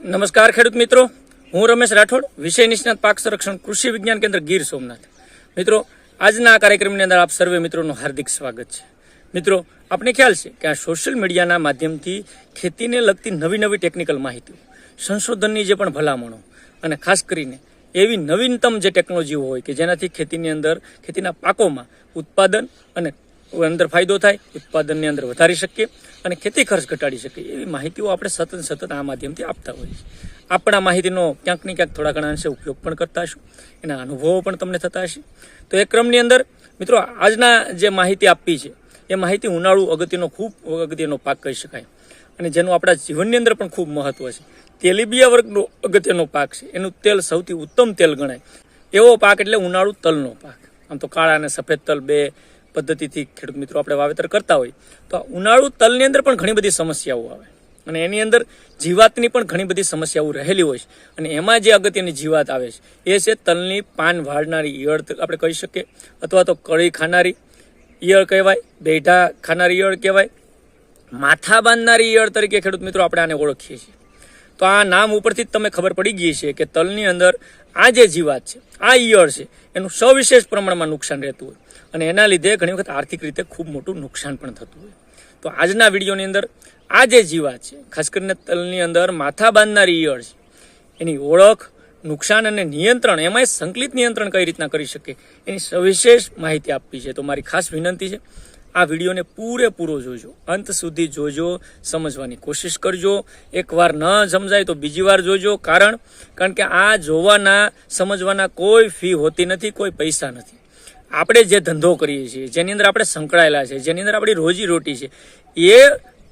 નમસ્કાર ખેડૂત મિત્રો. હું રમેશ રાઠોડ, વિષય નિષ્ણાત પાક સંરક્ષણ કૃષિ વિજ્ઞાન કેન્દ્ર ગીર સોમનાથ. મિત્રો, આજના આ કાર્યક્રમની અંદર આપ સર્વે મિત્રોનું હાર્દિક સ્વાગત છે. મિત્રો આપણે ખ્યાલ છે કે આ સોશિયલ મીડિયાના માધ્યમથી ખેતીને લગતી નવી નવી ટેકનિકલ માહિતીઓ સંશોધનની જે પણ ભલામણો અને ખાસ કરીને એવી નવીનતમ જે ટેકનોલોજીઓ હોય કે જેનાથી ખેતીની અંદર, ખેતીના પાકોમાં ઉત્પાદન અને અંદર ફાયદો થાય, ઉત્પાદનની અંદર વધારી શકીએ અને ખેતી ખર્ચ ઘટાડી શકીએ. એવી માહિતીઓ આપણે સતત સતત આ માધ્યમથી આપતા હોઈએ છીએ. આપણા માહિતીનો ક્યાંક ને ક્યાંક થોડા ઘણા અંશે ઉપયોગ પણ કરતા હશું. એના અનુભવો પણ તમને થતા હશે. તો એ ક્રમની અંદર, મિત્રો, આજના જે માહિતી આપવી છે, એ માહિતી ઉનાળુ અગત્યનો, ખૂબ અગત્યનો પાક કહી શકાય. અને જેનું આપણા જીવનની અંદર પણ ખૂબ મહત્વ છે. તેલીબિયા વર્ગનો અગત્યનો પાક છે. એનું તેલ સૌથી ઉત્તમ તેલ ગણાય. એવો પાક એટલે ઉનાળુ તલનો પાક. આમ તો કાળા અને સફેદ તલ બે પદ્ધતિથી ખેડૂત મિત્રો આપણે વાવેતર કરતા હોય, તો ઉનાળુ તલની અંદર પણ ઘણી બધી સમસ્યાઓ આવે. અને એની અંદર જીવાતની પણ ઘણી બધી સમસ્યાઓ રહેલી હોય છે. અને એમાં જે અગત્યની જીવાત આવે છે, એ છે તલની પાન વાળનારી ઈયળ આપણે કહી શકીએ. અથવા તો કળી ખાનારી ઈયળ કહેવાય, બેઢા ખાનારી ઈયળ કહેવાય, માથા બાંધનારી ઈયળ તરીકે ખેડૂત મિત્રો આપણે આને ઓળખીએ છીએ. તો આ નામ ઉપરથી જ તમે ખબર પડી ગઈ છે કે તલની અંદર આ જે જીવાત છે, આ ઈયળ છે, એનું સવિશેષ પ્રમાણમાં નુકસાન રહેતું હોય. અને એના લીધે ઘણી વખત આર્થિક રીતે ખૂબ મોટું નુકસાન પણ થતું હોય. તો આજના વિડીયોની અંદર આ જે જીવાત છે, ખાસ કરીને તલની અંદર માથા બાંધનારી ઈયળ છે, એની ઓળખ, નુકસાન અને નિયંત્રણ એમાંય સંકલિત નિયંત્રણ કઈ રીતના કરી શકે, એની સવિશેષ માહિતી આપવી છે. તો મારી ખાસ વિનંતી છે, આ વિડીયોને પૂરેપૂરો જોજો. અંત સુધી જોજો, સમજવાની કોશિશ કરજો. એકવાર ન સમજાય તો બીજી વાર જોજો. કારણ કારણ કે આ જોવાના, સમજવાના કોઈ ફી હોતી નથી, કોઈ પૈસા નથી. આપણે જે ધંધો કરીએ છીએ, જેની અંદર આપણે સંકળાયેલા છે, જેની અંદર આપણી રોજી રોટી છે, એ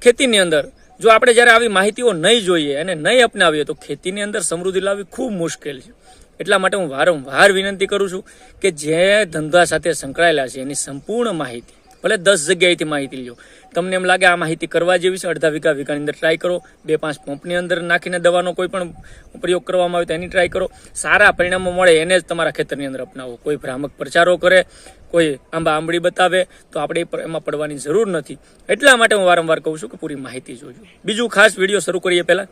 ખેતીની અંદર જો આપણે જ્યારે આવી માહિતીઓ નહીં જોઈએ અને નહીં અપનાવીએ, તો ખેતીની અંદર સમૃદ્ધિ લાવવી ખૂબ મુશ્કેલ છે. એટલા માટે હું વારંવાર વિનંતી કરું છું કે જે ધંધા સાથે સંકળાયેલા છે, એની સંપૂર્ણ માહિતી ભલે દસ જગ્યાએથી માહિતી લ્યો. તમને એમ લાગે આ માહિતી કરવા જેવી છે? અડધા વીઘા વીઘાની અંદર ટ્રાય કરો. બે પાંચ પંપની અંદર નાખીને દવાનો કોઈ પણ પ્રયોગ કરવામાં આવે તો એની ટ્રાય કરો. સારા પરિણામો મળે એને જ તમારા ખેતરની અંદર અપનાવો. કોઈ ભ્રામક પ્રચારો કરે, કોઈ આંબા આંબળી બતાવે, તો આપણે એમાં પડવાની જરૂર નથી. એટલા માટે હું વારંવાર કહું છું કે પૂરી માહિતી જોજો. બીજું ખાસ વીડિયો શરૂ કરીએ પહેલાં.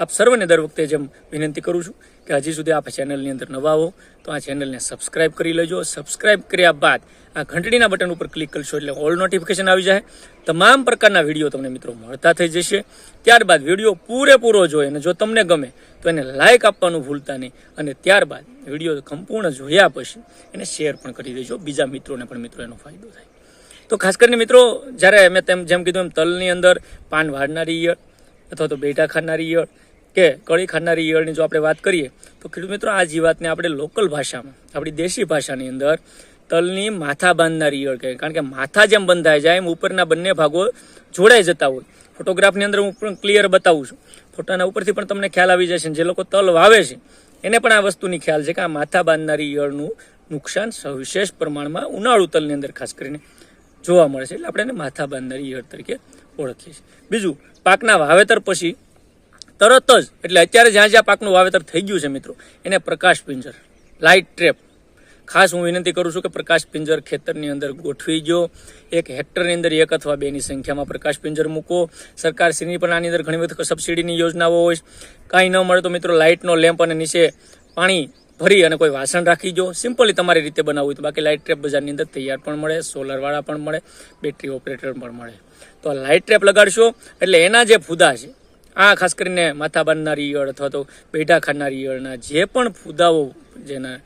આપ સર્વને દર વખતે જેમ વિનંતી કરું છું કે હજી સુધી આપ ચેનલની અંદર નવા હો, તો આ ચેનલને સબસ્ક્રાઇબ કરી લેજો. સબસ્ક્રાઇબ કર્યા બાદ આ ઘંટડીના બટન ઉપર ક્લિક કરશો એટલે ઓલ નોટિફિકેશન આવી જાય. તમામ પ્રકારના વીડિયો તમને મિત્રો મળતા થઈ જશે. ત્યારબાદ વીડિયો પૂરેપૂરો જોઈએ અને જો તમને ગમે, તો એને લાઇક આપવાનું ભૂલતા નહીં અને ત્યારબાદ વીડિયો સંપૂર્ણ જોયા પછી એને શેર પણ કરી દેજો. બીજા મિત્રોને પણ મિત્રો એનો ફાયદો થાય. તો ખાસ કરીને મિત્રો, જ્યારે મેં તેમ જેમ કીધું એમ તલની અંદર પાન વાળનારી ઈયળ અથવા તો બેટા ખાનારી ઈયળ કે કળી ખાનારી ઈયળની જો આપણે વાત કરીએ, તો ખેડૂત મિત્રો, આ જીવાતને આપણે લોકલ ભાષામાં, આપણી દેશી ભાષાની અંદર તલની માથા બાંધનારી ઈયળ કહે કારણ કે માથા જેમ બંધાય જાય, એમ ઉપરના બંને ભાગો જોડાઈ જતા હોય. ફોટોગ્રાફની અંદર હું પણ ક્લિયર બતાવું છું. ફોટાના ઉપરથી પણ તમને ખ્યાલ આવી જશે જે લોકો તલ વાવે છે, એને પણ આ વસ્તુની ખ્યાલ છે કે આ માથા બાંધનારી ઈયળનું નુકસાન સવિશેષ પ્રમાણમાં ઉનાળુ તલની અંદર ખાસ કરીને જોવા મળે છે. એટલે આપણે એને માથા બાંધનારી ઈયળ તરીકે ઓળખીએ છીએ. બીજું, પાકના વાવેતર પછી તરત જ, એટલે અત્યારે જ્યાં જ્યાં પાકનું વાવેતર થઈ ગયું છે મિત્રો, એને પ્રકાશ પિંજર લાઇટ ટ્રેપ ખાસ હું વિનંતી કરું છું કે પ્રકાશ પિંજર ખેતરની અંદર ગોઠવી ગયો. એક હેક્ટરની અંદર એક અથવા બેની સંખ્યામાં પ્રકાશ પિંજર મૂકો. સરકાર શ્રીની પણ આની અંદર ઘણી વખત સબસિડીની યોજનાઓ હોય. કાંઈ ન મળે તો મિત્રો લાઇટનો લેમ્પ અને નીચે પાણી ભરી અને કોઈ વાસણ રાખી જો સિમ્પલી તમારી રીતે બનાવવું હોય તો બાકી લાઇટ ટ્રેપ બજારની અંદર તૈયાર પણ મળે સોલરવાળા પણ મળે બેટરી ઓપરેટર પણ મળે. તો લાઇટ ટ્રેપ લગાડશો, એટલે એના જે ફૂદા છે આ ખાસ કરીને માથા બાંધનારી ઈયળ અથવા તો બેઠા ખાનારી ઈયળના જે પણ ફુદાઓ જેના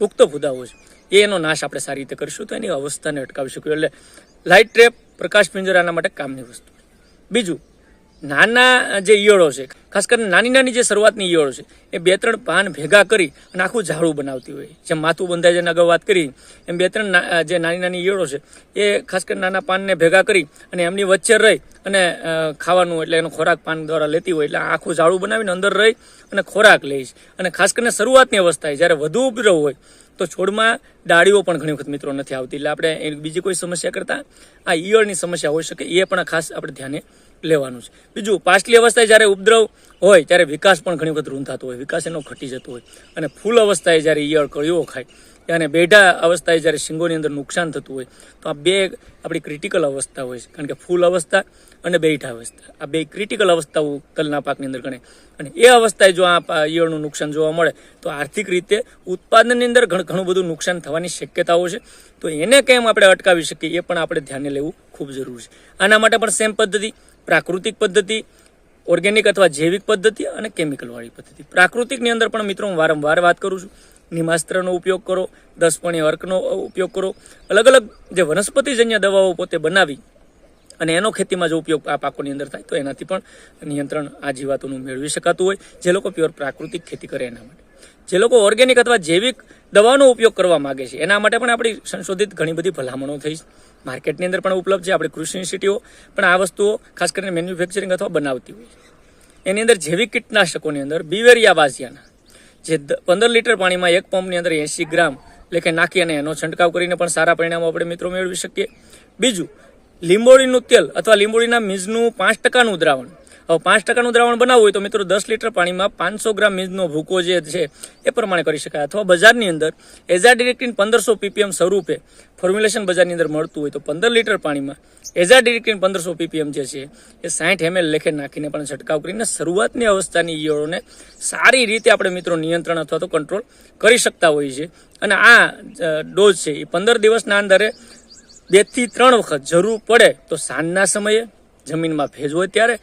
પુખ્ત ફુદાઓ છે એનો નાશ આપણે સારી રીતે કરીશું તો એની અવસ્થાને અટકાવી શકીએ. એટલે લાઇટ ટ્રેપ પ્રકાશ પિંજર આના માટે કામની વસ્તુ બીજું નાના જે ઈયળો છે, ખાસ કરીને નાની નાની જે શરૂઆતની ઈયળો છે, એ બે ત્રણ પાન ભેગા કરી અને આખું ઝાડું બનાવતી હોય. જેમ માથું બંધાય જેને અગાઉ વાત કરી, એમ બે ત્રણ જે નાની નાની ઈયળો છે, એ ખાસ કરીને નાના પાનને ભેગા કરી અને એમની વચ્ચે રહી અને ખાવાનું એટલે એનો ખોરાક પાન દ્વારા લેતી હોય એટલે આખું ઝાડું બનાવીને અંદર રહી અને ખોરાક લઈશ અને ખાસ કરીને શરૂઆતની અવસ્થાએ જ્યારે વધુ ઉપદ્રવ હોય, તો છોડમાં ડાળીઓ પણ ઘણી વખત મિત્રો નથી આવતી. એટલે આપણે બીજી કોઈ સમસ્યા કરતાં આ ઈયળની સમસ્યા હોઈ શકે, એ પણ ખાસ આપણે ધ્યાને લેવાનું છે. બીજું, પાછલી અવસ્થાએ જ્યારે ઉપદ્રવ હોય, ત્યારે વિકાસ પણ ઘણી વખત રૂંધાતો હોય. વિકાસ એનો ઘટી જતો હોય. અને ફૂલ અવસ્થાએ જ્યારે ઈયળ કળીઓ ખાય અને બેઢા અવસ્થાએ જ્યારે શીંગોની અંદર નુકસાન થતું હોય, તો આ બે આપણી ક્રિટિકલ અવસ્થા હોય છે. કારણ કે ફૂલ અવસ્થા અને બેઠા અવસ્થા. આ બે ક્રિટિકલ અવસ્થાઓ તલના પાકની અંદર ગણે અને એ અવસ્થાએ જો આ ઈયળનું નુકસાન જોવા મળે, તો આર્થિક રીતે ઉત્પાદનની અંદર ઘણું બધું નુકસાન થવાની શક્યતાઓ છે. તો એને કેમ આપણે અટકાવી શકીએ, એ પણ આપણે ધ્યાને લેવું ખૂબ જરૂરી છે. આના માટે પણ સેમ પદ્ધતિ પ્રાકૃતિક પદ્ધતિ ઓર્ગેનિક અથવા જૈવિક પદ્ધતિ અને કેમિકલવાળી પદ્ધતિ. પ્રાકૃતિકની અંદર પણ મિત્રો હું વારંવાર વાત કરું છું. નિમાસ્ત્રનો ઉપયોગ કરો દસ પણી અર્કનો ઉપયોગ કરો. અલગ અલગ જે વનસ્પતિજન્ય દવાઓ પોતે બનાવી અને એનો ખેતીમાં જો ઉપયોગ આ પાકોની અંદર થાય તો એનાથી પણ નિયંત્રણ આ જીવાતોનું મેળવી શકાતું હોય. જે લોકો પ્યોર પ્રાકૃતિક ખેતી કરે એના માટે. જે લોકો ઓર્ગેનિક અથવા જૈવિક દવાનો ઉપયોગ કરવા માગે છે. એના માટે પણ આપણી સંશોધિત ઘણી બધી ભલામણો થઈ માર્કેટની અંદર પણ ઉપલબ્ધ છે આપણી કૃષિ યુનિવર્સિટીઓ પણ આ વસ્તુઓ ખાસ કરીને મેન્યુફેક્ચરિંગ અથવા બનાવતી હોય એની અંદર જૈવિક કીટનાશકોની અંદર બિવેરિયા વાઝિયાના, જે પંદર લીટર પાણીમાં એક પંપની અંદર એંસી ગ્રામ લેખે નાખી અને એનો છંટકાવ કરીને પણ સારા પરિણામો આપણે મિત્રો મેળવી શકીએ. બીજું, લીંબોળીનું તેલ અથવા લીંબોળીના મીજનું પાંચ ટકાનું દ્રાવણ પાંચ ટકાનું દ્રાવણ બનાવવું હોય તો મિત્રો દસ લીટર પાણીમાં પાંચસો ગ્રામ મીજનો ભૂકો જે છે, એ પ્રમાણે કરી શકાય. અથવા બજારની અંદર એઝાડિરેક્ટિન પંદરસો પીપીએમ સ્વરૂપે ફોર્મ્યુલેશન બજારની અંદર મળતું હોય તો પંદર લીટર પાણીમાં એઝાડિરેક્ટિન પંદરસો પીપીએમ જે છે, એ સાઠ એમએલ લેખે નાખીને પણ છંટકાવ કરીને શરૂઆતની અવસ્થાની ઈયળોને સારી રીતે આપણે મિત્રો નિયંત્રણ અથવા તો કંટ્રોલ કરી શકતા હોઈએ છીએ. અને આ ડોઝ છે એ પંદર દિવસના અંદરે બેથી ત્રણ વખત જરૂર પડે તો સાંજના સમયે જમીનમાં ભેજ હોય ત્યારે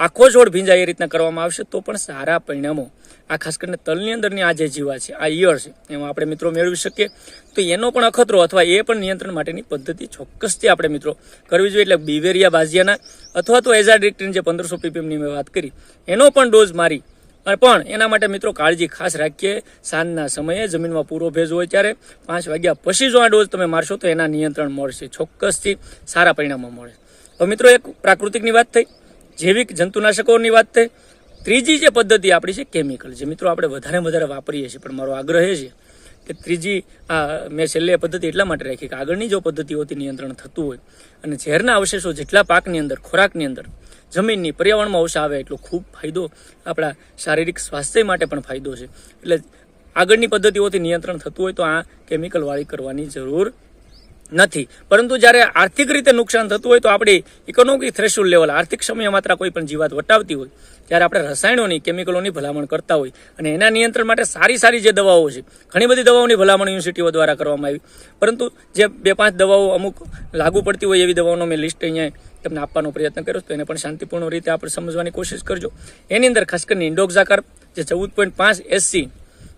આખો છોડ ભીંજાય એ રીતના કરવામાં આવશે, તો પણ સારા પરિણામો. આ ખાસ કરીને તલની અંદરની આ જે જીવા છે, આ ઈયળ છે, એમાં આપણે મિત્રો મેળવી શકીએ. તો એનો પણ અખતરો અથવા એ પણ નિયંત્રણ માટેની પદ્ધતિ ચોક્કસથી આપણે મિત્રો કરવી જોઈએ. એટલે બિવેરિયા બાઝિયાના અથવા તો એઝાડિક્ટિન જે પંદરસો પીપીએમની મેં વાત કરી, એનો પણ ડોઝ મારી. પણ એના માટે મિત્રો કાળજી ખાસ રાખીએ. સાંજના સમયે જમીનમાં પૂરો ભેજ હોય ત્યારે પાંચ વાગ્યા પછી જો આ ડોઝ તમે મારશો તો એના નિયંત્રણ મળશે, ચોક્કસથી સારા પરિણામો મળે. તો મિત્રો એક પ્રાકૃતિકની વાત થઈ. જૈવિક જંતુનાશકોની વાત થઈ, ત્રીજી જે પદ્ધતિ આપણી છે કેમિકલ, જે મિત્રો આપણે વધારે વધારે વાપરીએ છીએ, પણ મારો આગ્રહ એ છે કે ત્રીજી, આ મેં છેલ્લે પદ્ધતિ એટલા માટે રાખી કે આગળની જો પદ્ધતિઓથી નિયંત્રણ થતું હોય અને ઝેરના અવશેષો જેટલા પાકની અંદર, ખોરાકની અંદર, જમીનની, પર્યાવરણમાં ઓછા આવે એટલો ખૂબ ફાયદો આપણા શારીરિક સ્વાસ્થ્ય માટે પણ ફાયદો છે. એટલે આગળની પદ્ધતિઓથી નિયંત્રણ થતું હોય તો આ કેમિકલવાળી કરવાની જરૂર નથી. પરંતુ જ્યારે આર્થિક રીતે નુકસાન થતું હોય તો આપણી ઇકોનોમિક થ્રેશોલ્ડ લેવલ આર્થિક સમય માત્ર કોઈ પણ જીવાત વટાવતી હોય, ત્યારે આપણે રસાયણોની કેમિકલોની ભલામણ કરતા હોય. અને એના નિયંત્રણ માટે સારી સારી જે દવાઓ છે, ઘણી બધી દવાઓની ભલામણ યુનિવર્સિટીઓ દ્વારા કરવામાં આવી. પરંતુ જે બે પાંચ દવાઓ અમુક લાગુ પડતી હોય એવી દવાઓનો મેં લિસ્ટ અહીંયા તમને આપવાનો પ્રયત્ન કર્યો તો એને પણ શાંતિપૂર્ણ રીતે આપણે સમજવાની કોશિશ કરજો. એની અંદર ખાસ કરીને ઇન્ડોક્ઝાકાર, જે ચૌદ પોઈન્ટ પાંચ એસસી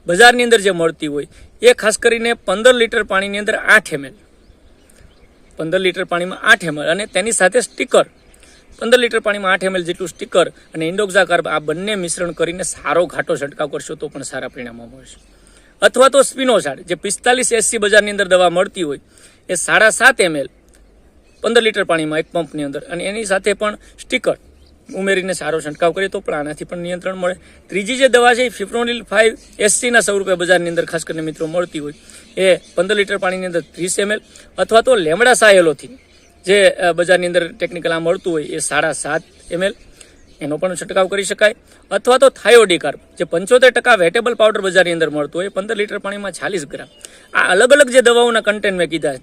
બજારની અંદર જે મળતી હોય, એ ખાસ કરીને પંદર લીટર પાણીની અંદર આઠ એમએલ પંદર લીટર પાણીમાં આઠ એમએલ અને તેની સાથે સ્ટીકર. પંદર લીટર પાણીમાં આઠ એમએલ જેટલું સ્ટીકર અને ઇન્ડોક્ઝા કાર્બ આ બંને મિશ્રણ કરીને સારો ઘાટો છંટકાવ કરશો તો પણ સારા પરિણામો મળશે. અથવા તો સ્પિનોઝાડ જે પિસ્તાલીસ એસસી બજારની અંદર દવા મળતી હોય, એ સાડા સાત એમએલ પંદર લીટર પાણીમાં એક પંપની અંદર અને એની સાથે પણ સ્ટીકર. ઉમેરીને સારો છંટકાવ કરીએ તો પણ આનાથી પણ નિયંત્રણ મળે. ત્રીજી જે દવા છે એ ફિપ્રોનિલ ફાઇવ એસસીના સ્વરૂપે બજારની અંદર ખાસ કરીને મિત્રો મળતી હોય. એ પંદર લીટર પાણીની અંદર ત્રીસ એમએલ અથવા તો લેમડા સાયેલોથી જે બજારની અંદર ટેકનિકલ આ મળતું હોય એ સાડા સાત એમએલ. એનો પણ છંટકાવ કરી શકાય. અથવા તો થાયોડિકાર, જે પંચોતેર ટકા વેટેબલ પાવડર બજારની અંદર મળતું હોય પંદર લીટર પાણીમાં ચાલીસ ગ્રામ. આ અલગ અલગ જે દવાઓના કન્ટેન્ટ મેં કીધા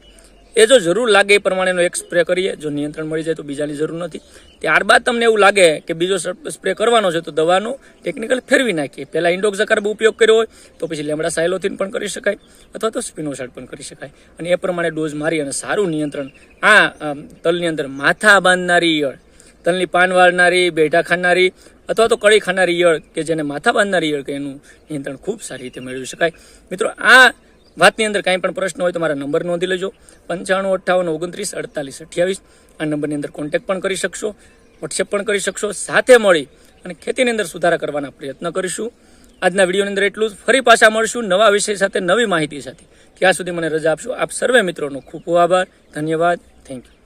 એ જો જરૂર લાગે એ પ્રમાણેનો એક સ્પ્રે કરીએ, જો નિયંત્રણ મળી જાય તો બીજાની જરૂર નથી. ત્યારબાદ તમને એવું લાગે કે બીજો સ્પ્રે કરવાનો છે તો દવાનું ટેકનિકલ ફેરવી નાખીએ. પહેલાં ઇન્ડોક્ઝાકાર ઉપયોગ કર્યો હોય, તો પછી લેમડા સાયલોથિન પણ કરી શકાય, અથવા તો સ્પિનોસાઇડ પણ કરી શકાય. અને એ પ્રમાણે ડોઝ મારી અને સારું નિયંત્રણ આ તલની અંદર માથા બાંધનારી ઈયળ, તલની પાન વાળનારી બેઠા ખાનારી, અથવા તો કળી ખાનારી ઈયળ કે જેને માથા બાંધનારી ઈયળ કે એનું નિયંત્રણ ખૂબ સારી રીતે મેળવી શકાય. મિત્રો, આ વાતની અંદર કાંઈ પણ પ્રશ્ન હોય તો મારા નંબર નોંધી લેજો. પંચાણું, અઠ્ઠાવન, ઓગણત્રીસ, અડતાલીસ, અઠ્યાવીસ. આ નંબરની અંદર કોન્ટેક્ટ પણ કરી શકશો વોટ્સએપ પણ કરી શકશો, સાથે મળી અને ખેતીની અંદર સુધારા કરવાના પ્રયત્ન કરીશું. આજના વિડીયોની અંદર એટલું જ. ફરી પાછા મળશું નવા વિષય સાથે, નવી માહિતી સાથે. ત્યાં સુધી મને રજા આપશો. આપ સર્વે મિત્રોનો ખૂબ ખૂબ આભાર. ધન્યવાદ. Thank you